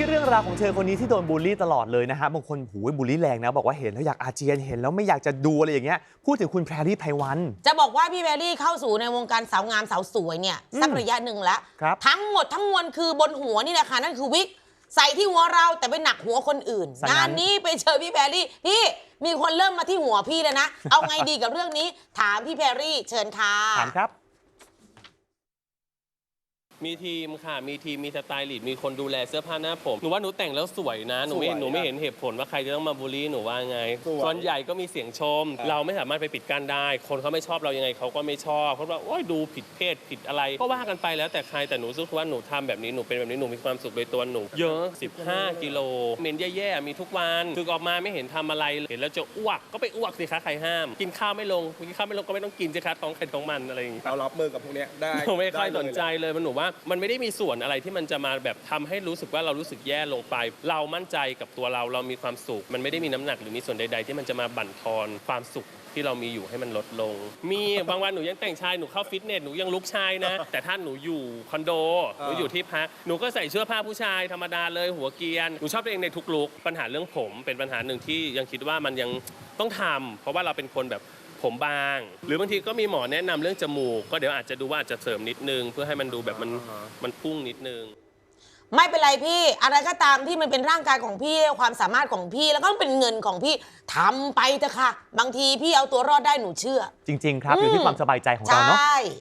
ที่เรื่องราวของเธอคนนี้ที่โดนบูลลี่ตลอดเลยนะฮะบางคนหูยบูลลี่แรงนะบอกว่าเห็นแล้วอยากอาเจียนเห็นแล้วไม่อยากจะดูอะไรอย่างเงี้ยพูดถึงคุณแพรรี่ไพวัน จะบอกว่าพี่แบรี่เข้าสู่ในวงการสาวงามสาวสวยเนี่ยอืมสักระยะหนึ่งแล้ว ครับ ทั้งหมดทั้งมวลคือบนหัวนี่แหละค่ะนั่นคือวิกใส่ที่หัวเราแต่ไปหนักหัวคนอื่น ซะงั้น งานนี้ไปเจอพี่แพรรี่พี่มีคนเริ่มมาที่หัวพี่แล้วนะ เอาไงดีกับเรื่องนี้ ถามพี่แพรรี่เชิญค่ะ ถามครับ มีทีมค่ะ มีทีม มีสไตลิสต์มีคนดูแลเสื้อผ้าหน้าผม หนูว่าหนูแต่งแล้วสวยนะ หนูไม่ สวยหนูไม่อะเห็นเหตุผลว่าใครจะต้องมาบูลลี่หนูว่าไง สวยส่วนใหญ่ก็มีเสียงชม ครับ เราไม่สามารถไปปิดกั้นได้ คนเขาไม่ชอบเรายังไงเขาก็ไม่ชอบเพราะว่าโอ๊ยดูผิดเพศผิดอะไร ก็ว่ากันไปแล้วแต่ใครแต่หนูรู้สึกว่าหนูทำแบบนี้หนูเป็นแบบนี้หนูมีความสุขโดยตัวหนู เยอะ 15 กิโลเมนแย่ๆมีทุกวันคือออกมาไม่เห็นทำอะไรเห็นแล้วจะอ้วกก็ไปอ้วกสิคะใครห้าม กินข้าวไม่ลงกินข้าวไม่ลงก็ไม่ต้องกินสิคะท้องใครท้องมันอะไรอย่างงี้ เรารับมือกับพวกเนี้ยได้หนูไม่ค่อยด้สเลนใจเลยมันหนูว่ามันไม่ได้มีส่วนอะไรที่มันจะมาแบบทำให้รู้สึกว่าเรารู้สึกแย่ลงไป เรามั่นใจกับตัวเราเรามีความสุข มันไม่ได้มีน้ำหนักหรือมีส่วนใด ๆ ที่มันจะมาบั่นทอนความสุขที่เรามีอยู่ให้มันลดลง มีบางวันหนูยังแต่งชายหนูเข้าฟิตเนสหนูยังลุกชายนะ แต่ถ้าหนูอยู่คอนโดหนูอยู่ที่พักหนูก็ใส่เสื้อผ้าผู้ชายธรรมดาเลยหัวเกรียนหนูชอบตัวเองในทุกลุกปัญหาเรื่องผม เป็นปัญหาหนึ่งที่ยังคิดว่ามันยังต้องทำเพราะว่าเราเป็นคนแบบ ผมบาง หรือบางทีก็มีหมอแนะนำเรื่องจมูก ก็เดี๋ยวอาจจะดูว่าอาจจะเสริมนิดนึง เพื่อให้มันดูแบบมันมันพุ่งนิดนึง ไม่เป็นไรพี่ อะไรก็ตามที่มันเป็นร่างกายของพี่ความสามารถของพี่แล้วก็เป็นเงินของพี่ทำไปเถอะค่ะ บางทีพี่เอาตัวรอดได้หนูเชื่อ จริง ๆ ครับอยู่ที่อืมความสบายใจของใชเราเนาะ่